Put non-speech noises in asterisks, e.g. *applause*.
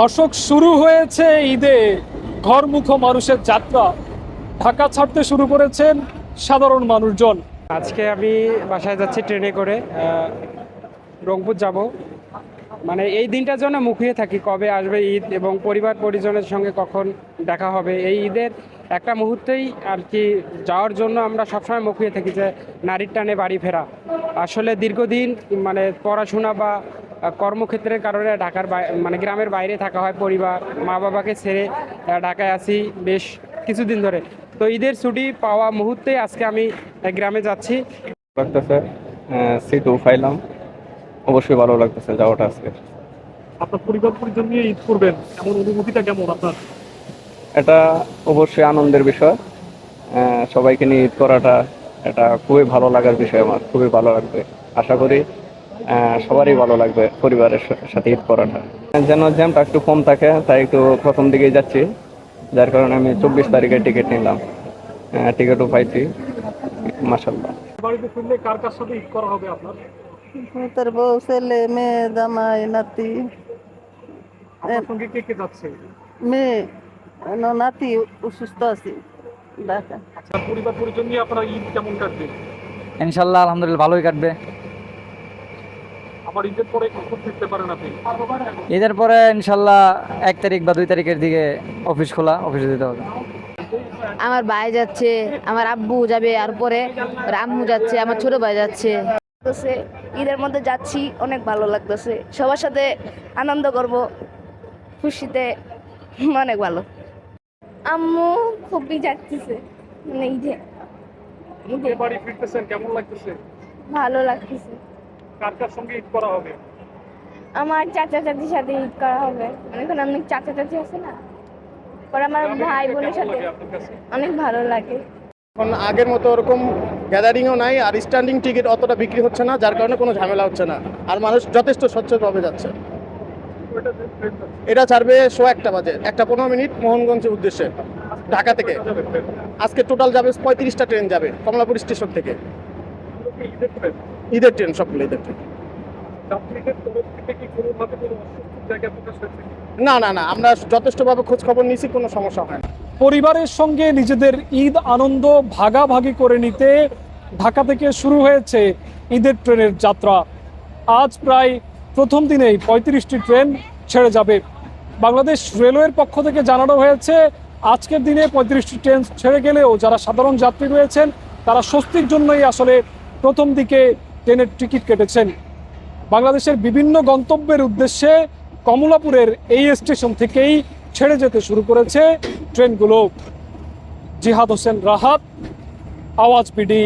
দর্শক শুরু হয়েছে ঈদে ঘরমুখ মানুষের যাত্রা। ঢাকা ছাড়তে শুরু করেছেন সাধারণ মানুষজন। আজকে আমি বাসায় যাচ্ছি ট্রেনে করে রংপুর যাব। মানে এই দিনটার জন্য মুখিয়ে থাকি, কবে আসবে ঈদ এবং পরিবার পরিজনের সঙ্গে কখন দেখা হবে। এই ঈদের একটা মুহূর্তেই আর কি যাওয়ার জন্য আমরা সবসময় মুখিয়ে থাকি যে নারীর টানে বাড়ি ফেরা। আসলে দীর্ঘদিন মানে পড়াশোনা বা কর্মক্ষেত্রের কারণে ঢাকার মানে গ্রামের বাইরে থাকা হয় পরিবার মা বাবাকে ছেড়ে ঢাকায় আসি বেশ কিছুদিন ধরে। তো ঈদের ছুটি পাওয়া মুহূর্তে আজকে আমি গ্রামে যাচ্ছি। লাগতেছে সিটও পাইলাম অবশ্যই ভালো লাগতেছে যাওয়াটা আজকে। আপনার পরিবার পরিজন নিয়ে ঈদ করবেন এমন অনুভূতিটা কেমন আপনার? এটা অবশ্যই আনন্দের বিষয়। সবাইকে নিয়ে ঈদ করাটা এটা খুবই ভালো লাগার বিষয় আমার খুবই ভালো লাগবে। আশা করি সবারই ভালো লাগবে পরিবারের সাথে ঈদ করাটা। যেন জ্যামটা একটু কম থাকে তাই একটু প্রথম দিকেই যাচ্ছি। যার কারণে আমি চব্বিশ তারিখে টিকিট নিলাম। টিকিটও পাইছি মাসাল্লাহ বাড়িতে ফিরলে কার কার সাথে ঈদ করা হবে আপনার? তোর বউ ছেলে মেয়ে জামাই নাতি। সঙ্গে কে কে যাচ্ছে? মেয়ে ন নাতি অসুস্থ আছে ঢাকা আচ্ছা পরিবার পরিজন নিয়ে আপনারা ঈদ কেমন কাটবে? ইনশাল্লাহ আলহামদুলিল্লাহ ভালোই কাটবে। আবার ঈদের পরে কখন ফিরতে পারেন আপনি? ঈদের পরে ইনশাল্লাহ এক তারিখ বা দুই তারিখের দিকে অফিস খোলা অফিসে যেতে হবে। আমার ভাই যাচ্ছে আমার আব্বু যাবে আর পরে আম্মু যাচ্ছে আমার ছোট ভাই যাচ্ছে। ঈদের মধ্যে যাচ্ছি অনেক ভালো লাগতেছে। সবার সাথে আনন্দ করব খুশিতে *laughs* অনেক ভালো। আম্মু খুবই যাচ্ছে মানে ঈদে। ঈদে ঈদে বাড়ি ফিরতেছেন কেমন লাগতেছে? ভালো লাগতেছে। কার কার সঙ্গে ঈদ করা হবে? আমার চাচা চাচির সাথে ঈদ করা হবে। এখন অনেক চাচা চাচি আছে না? পরে আমার ভাই বোনের সাথে অনেক ভালো লাগে। এখন আগের মতো ওরকম গ্যাদারিংও নাই আর স্ট্যান্ডিং টিকিট অতটা বিক্রি হচ্ছে না যার কারণে কোনো ঝামেলা হচ্ছে না। আর মানুষ যথেষ্ট স্বচ্ছভাবে যাচ্ছে। এটা ছাড়বে শো একটা বাজে একটা পনেরো মিনিট মোহনগঞ্জের উদ্দেশ্যে ঢাকা থেকে। আজকে টোটাল যাবে পঁয়ত্রিশটা ট্রেন যাবে কমলাপুর স্টেশন থেকে। ঈদের ট্রেন সবগুলো ঈদের ট্রেন। না না না, আমরা যথেষ্টভাবে খোঁজ খবর নিয়েছি, কোনো সমস্যা হয় না। পরিবারের সঙ্গে নিজেদের ঈদ আনন্দ ভাগাভাগি করে নিতে ঢাকা থেকে শুরু হয়েছে ঈদের ট্রেনের যাত্রা। আজ প্রায় প্রথম দিনেই পঁয়ত্রিশটি ট্রেন ছেড়ে যাবে। বাংলাদেশ রেলওয়ের পক্ষ থেকে জানানো হয়েছে, আজকের দিনে পঁয়ত্রিশটি ট্রেন ছেড়ে গেলেও যারা সাধারণ যাত্রী রয়েছেন, তারা স্বস্তির জন্যই আসলে প্রথম দিকে ট্রেনের টিকিট কেটেছেন। বাংলাদেশের বিভিন্ন গন্তব্যের উদ্দেশ্যে কমলাপুরের এই স্টেশন থেকেই ছেড়ে যেতে শুরু করেছে ট্রেনগুলো। জিহাদ হোসেন রাহাত, আওয়াজ পিডি।